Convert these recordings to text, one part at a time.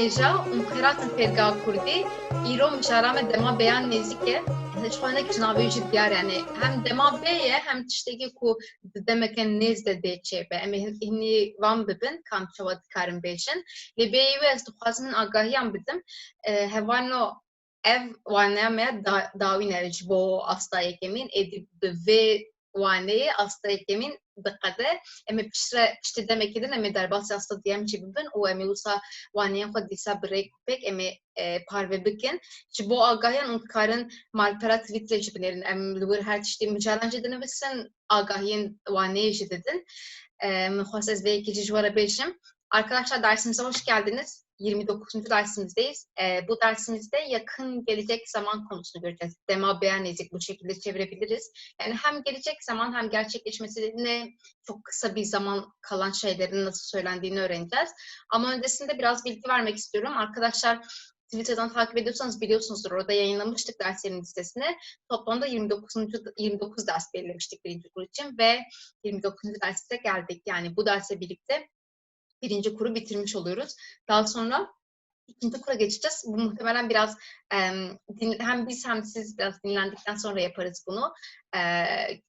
neja û xêratên pêdgahkurdî îro mijarame dema beyan nêzik e hêçxwanek ji navê jî diyar yani hem dema bê ye hem tiştekî ku di demeke nêz de dê çêbe em hînî van bibin kam çawa dikarin bêjin. Lê bêyî wê ez dixwazim min bidim. Hevano ev waneya me dawîne ji bo asta yekemin êdî bi vê asta yekemin دقته امی پشت پشت دم کدن امی در باس است دیم چی ببین و امی لوسا وانیم خود دیسا بریک پک امی parve bikin. Çi bu agahiyan unkarın malpera tweetle çi binerin. Em lubur her tişti mücadele edin ve sen agahiyan vane jı dedin. Mıhvas ez ve ikinci juvara beşim. Arkadaşlar dersimize hoş geldiniz. 29. dersimizdeyiz. E, bu dersimizde yakın gelecek zaman konusunu göreceğiz. Dema beyan edecek bu şekilde çevirebiliriz. Yani hem gelecek zaman hem gerçekleşmesine çok kısa bir zaman kalan şeylerin nasıl söylendiğini öğreneceğiz. Ama öncesinde biraz bilgi vermek istiyorum. Arkadaşlar Twitter'dan takip ediyorsanız biliyorsunuzdur. Orada yayınlamıştık derslerin listesini. Toplamda 29. 29 ders belirlemiştik birinci kur için ve 29. derste geldik. Yani bu derse birlikte birinci kuru bitirmiş oluyoruz. Daha sonra ikinci kura geçeceğiz. Bu muhtemelen biraz hem biz hem siz biraz dinlendikten sonra yaparız bunu.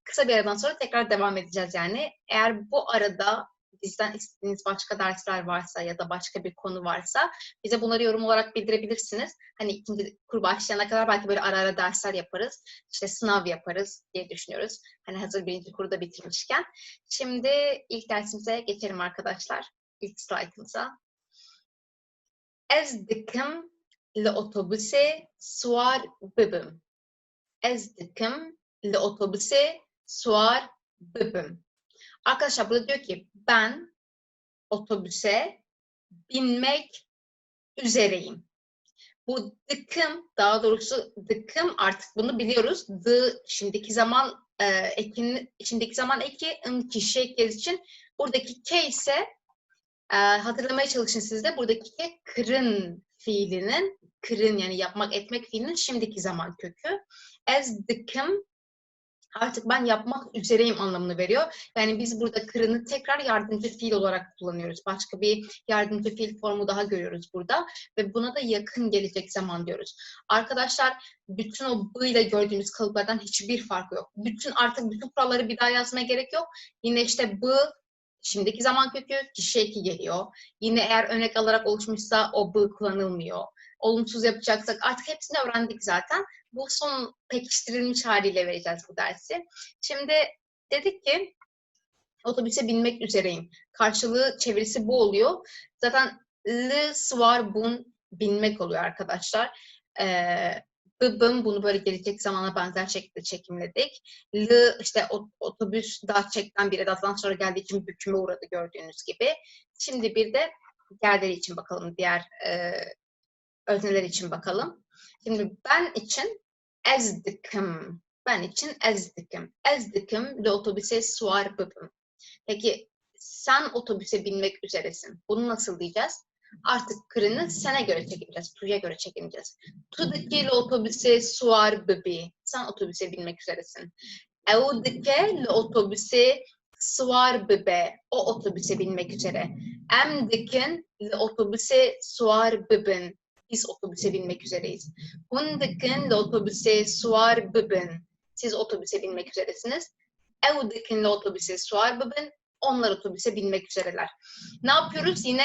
Kısa bir aradan sonra tekrar devam edeceğiz yani. Eğer bu arada bizden istediğiniz başka dersler varsa ya da başka bir konu varsa bize bunları yorum olarak bildirebilirsiniz. Hani ikinci kur başlayana kadar belki böyle ara ara dersler yaparız. İşte sınav yaparız diye düşünüyoruz. Hani hazır birinci kuru da bitirmişken. Şimdi ilk dersimize geçelim arkadaşlar ilk slaytımıza. Ez dikim otobüse suar bibim. Ez dikim otobüse suar bibim. Arkadaşlar burada diyor ki ben otobüse binmek üzereyim. Bu dıkım, daha doğrusu dıkım artık bunu biliyoruz. Dı şimdiki zaman e, ekin, şimdiki zaman eki, ın kişi ekleri için buradaki ke ise e, hatırlamaya çalışın siz de buradaki kırın fiilinin kırın yani yapmak etmek fiilinin şimdiki zaman kökü. As dıkım artık ben yapmak üzereyim anlamını veriyor. Yani biz burada kırını tekrar yardımcı fiil olarak kullanıyoruz. Başka bir yardımcı fiil formu daha görüyoruz burada. Ve buna da yakın gelecek zaman diyoruz. Arkadaşlar bütün o bu ile gördüğümüz kalıplardan hiçbir farkı yok. Bütün artık bütün kuralları bir daha yazmaya gerek yok. Yine işte bu şimdiki zaman kökü kişi eki geliyor. Yine eğer örnek alarak oluşmuşsa o bu kullanılmıyor. Olumsuz yapacaksak artık hepsini öğrendik zaten bu son pekiştirilmiş haliyle vereceğiz bu dersi. Şimdi dedik ki otobüse binmek üzereyim. Karşılığı çevirisi bu oluyor. Zaten l svar bun binmek oluyor arkadaşlar. Ee, bıbım bunu böyle gelecek zamana benzer şekilde çekimledik. L işte otobüs daha çekten bir edattan sonra geldiği için büküme uğradı gördüğünüz gibi. Şimdi bir de diğerleri için bakalım. Diğer e, özneler için bakalım. Şimdi ben için ezdikim. Ben için ezdikim. Ezdikim de otobüse suar bıbım. Peki sen otobüse binmek üzeresin. Bunu nasıl diyeceğiz? Artık kırını sene göre çekeceğiz. Tu'ya göre çekeceğiz. Tu'daki ile otobüse suar bıbi. Sen otobüse binmek üzeresin. Evdike ile otobüse suar bebe. O otobüse binmek üzere. Emdikin ile otobüse suar bibin biz otobüse binmek üzereyiz. Hundikin otobüse suar bibin. Siz otobüse binmek üzeresiniz. Evdikin otobüse suar bibin. Onlar otobüse binmek üzereler. Ne yapıyoruz? Yine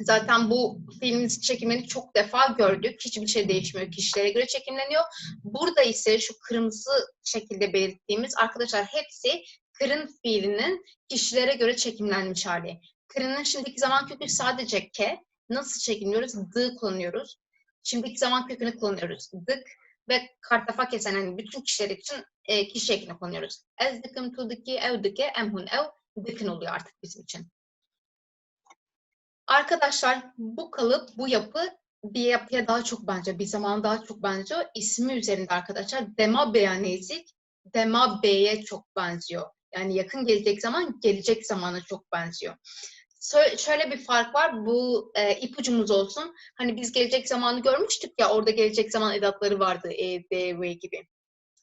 Zaten bu filmin çekimini çok defa gördük. Hiçbir şey değişmiyor. Kişilere göre çekimleniyor. Burada ise şu kırmızı şekilde belirttiğimiz arkadaşlar hepsi kırın fiilinin kişilere göre çekimlenmiş hali. Kırının şimdiki zaman kökü sadece ke, nasıl çekiniyoruz? D kullanıyoruz. Şimdiki zaman kökünü kullanıyoruz. Dık ve kartafa kesen yani bütün kişiler için e, kişi ekini kullanıyoruz. Ez dıkım tuldaki ev dıke emhun ev dıkın oluyor artık bizim için. Arkadaşlar bu kalıp, bu yapı bir yapıya daha çok bence, bir zaman daha çok benziyor. İsmi üzerinde arkadaşlar dema beyanezik, dema beye çok benziyor. Yani yakın gelecek zaman gelecek zamana çok benziyor şöyle bir fark var. Bu e, ipucumuz olsun. Hani biz gelecek zamanı görmüştük ya orada gelecek zaman edatları vardı. E, D, V gibi.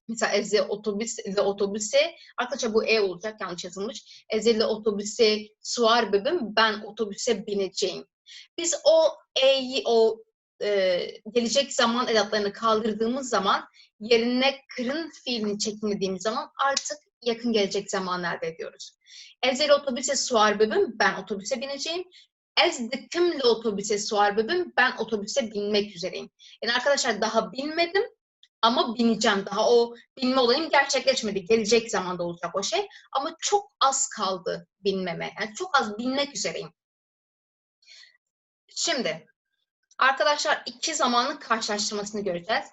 Mesela Eze otobüs, Eze otobüse, arkadaşlar bu E olacak yanlış yazılmış. Eze otobüse suar bebim, ben otobüse bineceğim. Biz o e'yi, o e, gelecek zaman edatlarını kaldırdığımız zaman yerine kırın fiilini çekimlediğimiz zaman artık yakın gelecek zaman elde ediyoruz. Ezel otobüse suar bebim, ben otobüse bineceğim. Ez dikimle otobüse suar bebim, ben otobüse binmek üzereyim. Yani arkadaşlar daha binmedim ama bineceğim. Daha o binme olayım gerçekleşmedi. Gelecek zamanda olacak o şey. Ama çok az kaldı binmeme. Yani çok az binmek üzereyim. Şimdi arkadaşlar iki zamanın karşılaştırmasını göreceğiz.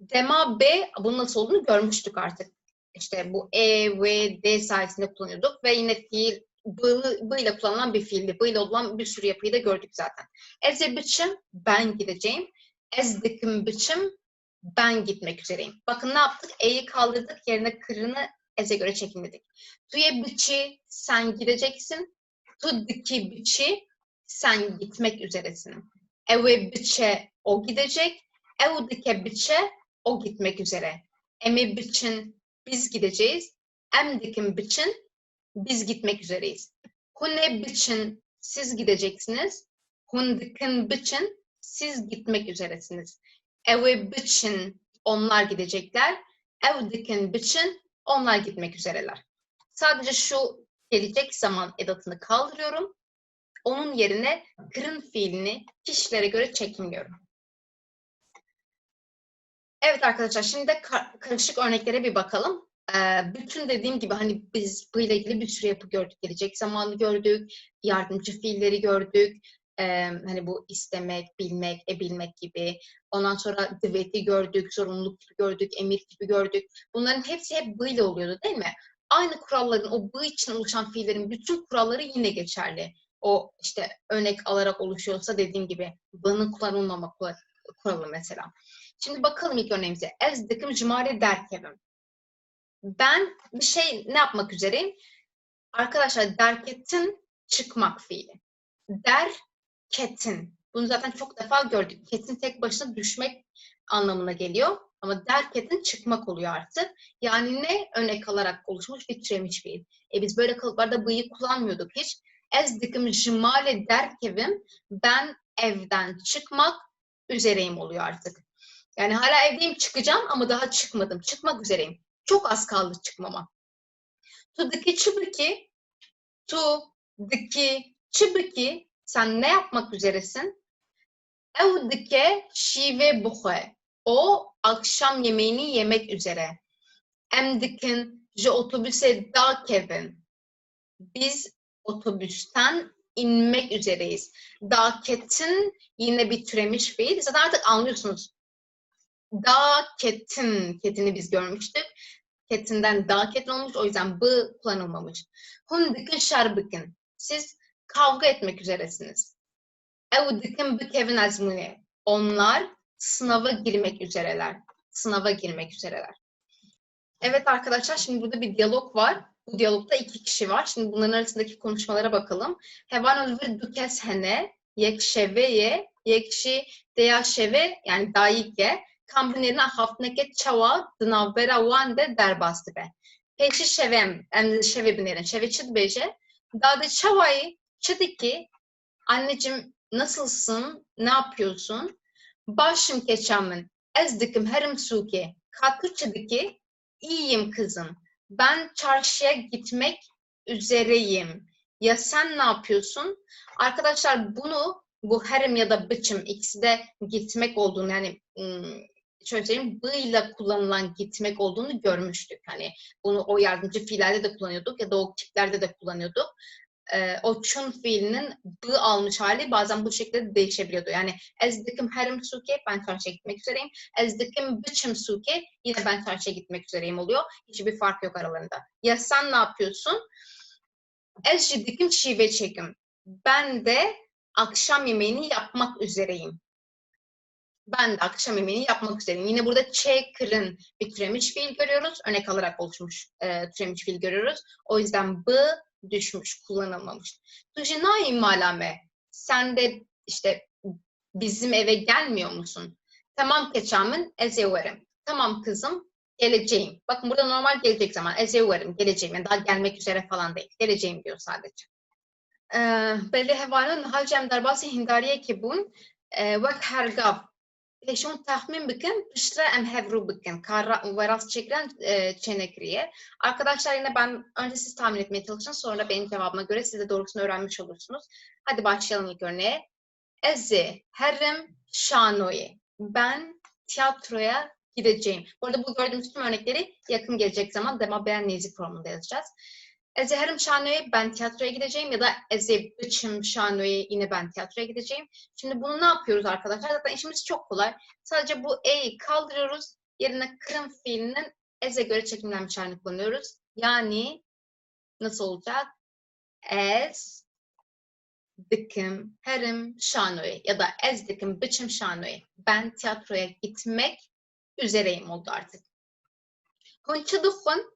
Dema B, bunun nasıl olduğunu görmüştük artık. İşte bu E ve D sayesinde kullanıyorduk ve yine fiil B, ile kullanılan bir fiildi. B ile olan bir sürü yapıyı da gördük zaten. Eze biçim, ben gideceğim. Ez dikim biçim, ben gitmek üzereyim. Bakın ne yaptık? E'yi kaldırdık, yerine kırını eze göre çekimledik. Tuye biçi, sen gideceksin. Tu biçi, sen gitmek üzeresin. Eve biçe, o gidecek. Ev biçe, o gitmek üzere. Emi biçin, biz gideceğiz. Em biçin, biz gitmek üzereyiz. Hune biçin, siz gideceksiniz. Hun dikin biçin, siz gitmek üzeresiniz. Eve biçin, onlar gidecekler. Ev dikin biçin, onlar gitmek üzereler. Sadece şu gelecek zaman edatını kaldırıyorum. Onun yerine kırın fiilini kişilere göre çekimliyorum. Evet arkadaşlar şimdi de kar- karışık örneklere bir bakalım. Bütün dediğim gibi hani biz bu ile ilgili bir sürü yapı gördük. Gelecek zamanı gördük, yardımcı fiilleri gördük. Hani bu istemek, bilmek, e bilmek gibi. Ondan sonra diveti gördük, zorunluluk gibi gördük, emir gibi gördük. Bunların hepsi hep bu ile oluyordu değil mi? Aynı kuralların, o bu için oluşan fiillerin bütün kuralları yine geçerli. O işte örnek alarak oluşuyorsa dediğim gibi ba'nın kullanılmama kuralı- mesela. Şimdi bakalım ilk örneğimize. Ez dikim jimare derkevim. Ben bir şey ne yapmak üzereyim? Arkadaşlar derketin çıkmak fiili. Derketin. Bunu zaten çok defa gördük. Ketin tek başına düşmek anlamına geliyor. Ama derketin çıkmak oluyor artık. Yani ne örnek alarak oluşmuş bir türemiş fiil. E biz böyle kalıplarda bıyı kullanmıyorduk hiç. Ez dikim jimale derkevim. Ben evden çıkmak üzereyim oluyor artık. Yani hala evdeyim çıkacağım ama daha çıkmadım. Çıkmak üzereyim. Çok az kaldı çıkmama. Tu diki çıbıki, tu diki çıbıki, sen ne yapmak üzeresin? Ev dike şive buhe, o akşam yemeğini yemek üzere. Em dikin, je otobüse da kevin. Biz otobüsten inmek üzereyiz. Daketin yine bir türemiş fiil. Zaten artık anlıyorsunuz. Da ketin, ketini biz görmüştük. Ketinden da ketin olmuş. O yüzden bu kullanılmamış. Hun dikin şarbikin. Siz kavga etmek üzeresiniz. Ev dikin bi kevin azmune. Onlar sınava girmek üzereler. Sınava girmek üzereler. Evet arkadaşlar şimdi burada bir diyalog var. Bu diyalogda iki kişi var. Şimdi bunların arasındaki konuşmalara bakalım. Hevan özür dukes hene, yek şeveye, yekşi deya şeve yani dayike, kambinlerine hafneke çava, dınavbera vande derbastı be. Peşi şevem, em şeve binerin, şeve çıt beje. Dade çavayı, çıdiki, anneciğim nasılsın, ne yapıyorsun? Başım keçamın, ez dikim herim suke, katkı çıdiki, iyiyim kızım. Ben çarşıya gitmek üzereyim. Ya sen ne yapıyorsun? Arkadaşlar bunu bu herim ya da biçim ikisi de gitmek olduğunu yani şöyle söyleyeyim bıyla kullanılan gitmek olduğunu görmüştük. Hani bunu o yardımcı fiillerde de kullanıyorduk ya da o kiplerde de kullanıyorduk. Ee, o çun fiilinin bı almış hali bazen bu şekilde değişebiliyordu. Yani ez dikim herim suke ben çarşıya gitmek üzereyim. Ez dikim biçim suke yine ben çarşıya gitmek üzereyim oluyor. Hiçbir fark yok aralarında. Ya sen ne yapıyorsun? Ez dikim şive çekim. Ben de akşam yemeğini yapmak üzereyim. Ben de akşam yemeğini yapmak üzereyim. Yine burada çekırın bir türemiş fiil görüyoruz. Örnek alarak oluşmuş e, türemiş fiil görüyoruz. O yüzden bu düşmüş, kullanılmamış. Dujina imalame, sen de işte bizim eve gelmiyor musun? Tamam keçamın, ezeverim. Tamam kızım, geleceğim. Bakın burada normal gelecek zaman, ezeverim, geleceğim. Yani daha gelmek üzere falan değil, geleceğim diyor sadece. Beli hevanın halcem darbası hindariye ki bun, vak hergab وک هرگاف Peşon tahmin bakın, pişre em hevru bakın. Kara ve rast çekilen e, çenekriye. Arkadaşlar yine ben önce siz tahmin etmeye çalışın. Sonra benim cevabıma göre siz de doğrusunu öğrenmiş olursunuz. Hadi başlayalım ilk örneğe. Ezi, herim, şanoye. Ben tiyatroya gideceğim. Bu arada bu gördüğümüz tüm örnekleri yakın gelecek zaman dema beğen nezi formunda yazacağız. Eze herim şanoye ben tiyatroya gideceğim ya da eze biçim şanoye yine ben tiyatroya gideceğim. Şimdi bunu ne yapıyoruz arkadaşlar? Zaten işimiz çok kolay. Sadece bu e'yi kaldırıyoruz. Yerine kırım fiilinin eze göre çekimlenmiş halini kullanıyoruz. Yani nasıl olacak? Ez dikim herim şanoye ya da ez dikim biçim şanoye. Ben tiyatroya gitmek üzereyim oldu artık. Hun çıdıkun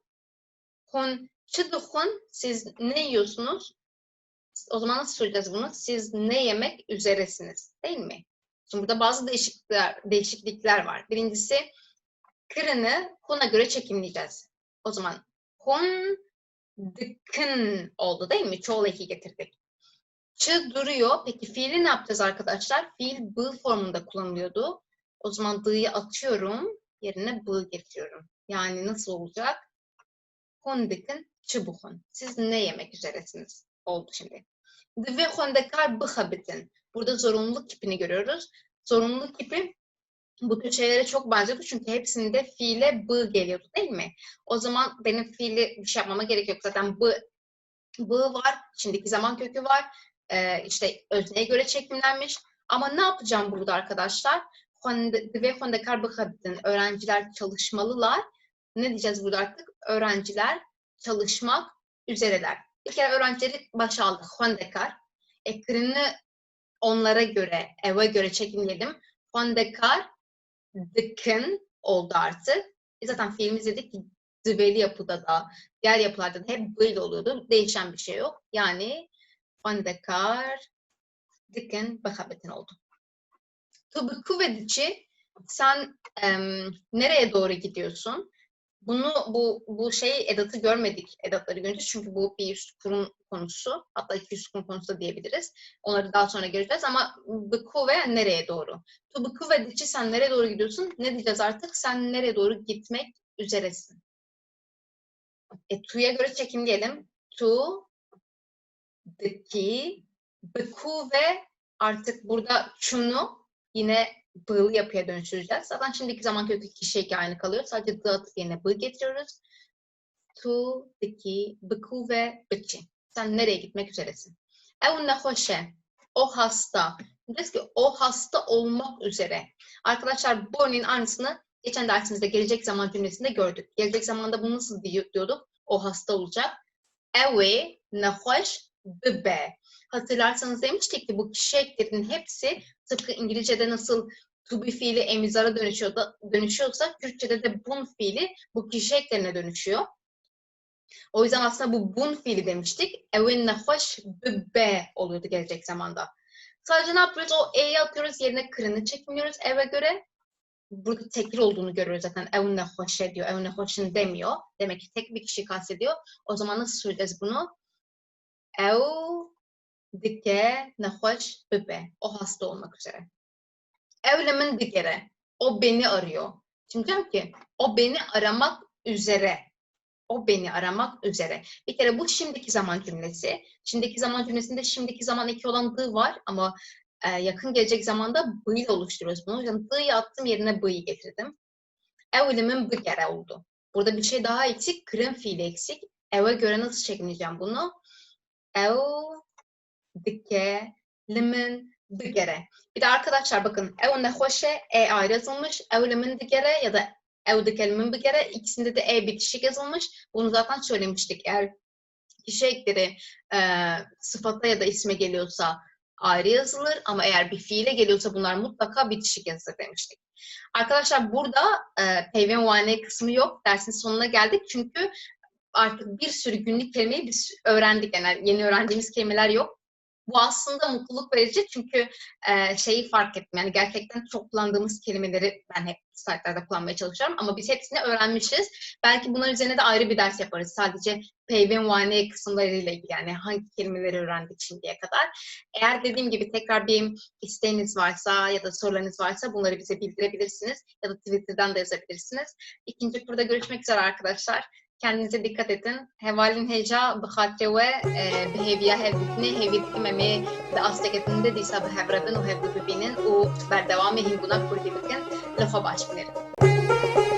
hun çıdıkun siz ne yiyorsunuz? O zaman nasıl söyleyeceğiz bunu? Siz ne yemek üzeresiniz değil mi? Şimdi burada bazı değişiklikler, değişiklikler var. Birincisi kırını hun'a göre çekimleyeceğiz. O zaman hun dıkın oldu değil mi? Çoğul eki getirdik. Çı duruyor. Peki fiili ne yapacağız arkadaşlar? Fiil bı formunda kullanılıyordu. O zaman dı'yı atıyorum. Yerine bı getiriyorum. Yani nasıl olacak? Hondik'in çıbuhun. Siz ne yemek üzeresiniz? Oldu şimdi. Ve hondekar bıhabitin. Burada zorunluluk kipini görüyoruz. Zorunluluk kipi bu tür şeylere çok benziyordu çünkü hepsinde fiile bı geliyordu değil mi? O zaman benim fiili bir şey yapmama gerek yok. Zaten bı, bı var, şimdiki zaman kökü var. Ee, işte özneye göre çekimlenmiş. Ama ne yapacağım burada arkadaşlar? Ve hondekar bıhabitin. Öğrenciler çalışmalılar. Ne diyeceğiz burada artık? Öğrenciler çalışmak üzereler. Bir kere öğrencileri başa aldık. Hondekar. Ekranı onlara göre, eve göre çekimledim. Hondekar, dıkın oldu artık. E zaten film izledik ki düveli yapıda da, diğer yapılarda da hep böyle oluyordu. Değişen bir şey yok. Yani Hondekar, dıkın, bakabetin oldu. Tabii kuvvetici sen em, nereye doğru gidiyorsun? Bunu bu bu şey edatı görmedik edatları görünce çünkü bu bir üst kurum konusu hatta iki üst kurum konusu da diyebiliriz. Onları daha sonra göreceğiz ama bıku ve nereye doğru? Tu bıku ve diçi sen nereye doğru gidiyorsun? Ne diyeceğiz artık? Sen nereye doğru gitmek üzeresin? E, tu'ya göre çekimleyelim. Tu, dıki, bıku ve artık burada şunu yine bığlı yapıya dönüştüreceğiz. Zaten şimdiki zaman kökü kişi aynı kalıyor. Sadece dı atıp yerine bı getiriyoruz. Tu, diki, bıku ve bıçı. Sen nereye gitmek üzeresin? Ev nehoşe. O hasta. Diyeceğiz ki o hasta olmak üzere. Arkadaşlar bu örneğin aynısını geçen dersimizde gelecek zaman cümlesinde gördük. Gelecek zamanda bunu nasıl diyorduk? O hasta olacak. Evi nehoş bibe. Hatırlarsanız demiştik ki bu kişi eklerinin hepsi tıpkı İngilizce'de nasıl to be fiili emizara dönüşüyor da, dönüşüyorsa Kürtçe'de de bun fiili bu kişi eklerine dönüşüyor. O yüzden aslında bu bun fiili demiştik. Evin hoş be oluyordu gelecek zamanda. Sadece ne yapıyoruz? O e'yi atıyoruz yerine kırını çekmiyoruz eve göre. Burada tekil olduğunu görüyoruz zaten. Evine hoş ediyor. Evine hoşun demiyor. Demek ki tek bir kişi kastediyor. O zaman nasıl söyleyeceğiz bunu? Ev dike nehoş bebe. O hasta olmak üzere. Evlemin dikere. O beni arıyor. Şimdi diyorum ki o beni aramak üzere. O beni aramak üzere. Bir kere bu şimdiki zaman cümlesi. Şimdiki zaman cümlesinde şimdiki zaman eki olan dı var ama e, yakın gelecek zamanda bı ile oluşturuyoruz bunu. Yani dı'yı attım yerine bı'yı getirdim. Evlimin bı kere oldu. Burada bir şey daha eksik. Kırım fiili eksik. Eve göre nasıl çekmeyeceğim bunu? Ev dike limin digere. Bir de arkadaşlar bakın ev ne hoşe e ayrı yazılmış. Ev limin digere ya da ev dike limin digere ikisinde de e bitişik yazılmış. Bunu zaten söylemiştik. Eğer kişi ekleri e, sıfata ya da isme geliyorsa ayrı yazılır ama eğer bir fiile geliyorsa bunlar mutlaka bitişik yazılır demiştik. Arkadaşlar burada e, muayene kısmı yok. Dersin sonuna geldik çünkü artık bir sürü günlük kelimeyi biz öğrendik. Yani yeni öğrendiğimiz kelimeler yok. Bu aslında mutluluk verici çünkü e, şeyi fark ettim. Yani gerçekten çok kullandığımız kelimeleri ben hep slaytlarda kullanmaya çalışıyorum ama biz hepsini öğrenmişiz. Belki bunların üzerine de ayrı bir ders yaparız. Sadece peyvin vane kısımlarıyla ilgili yani hangi kelimeleri öğrendik şimdiye kadar. Eğer dediğim gibi tekrar bir isteğiniz varsa ya da sorularınız varsa bunları bize bildirebilirsiniz ya da Twitter'dan da yazabilirsiniz. İkinci turda görüşmek üzere arkadaşlar. Kendinize dikkat edin. Hevalin heja bixatre ve e, beheviya hevdikini hevdikini memi de asteketinde disa behevrebin u hevdu bibinin u berdevamı hinguna kurdi bikin. Lafa baş binerim.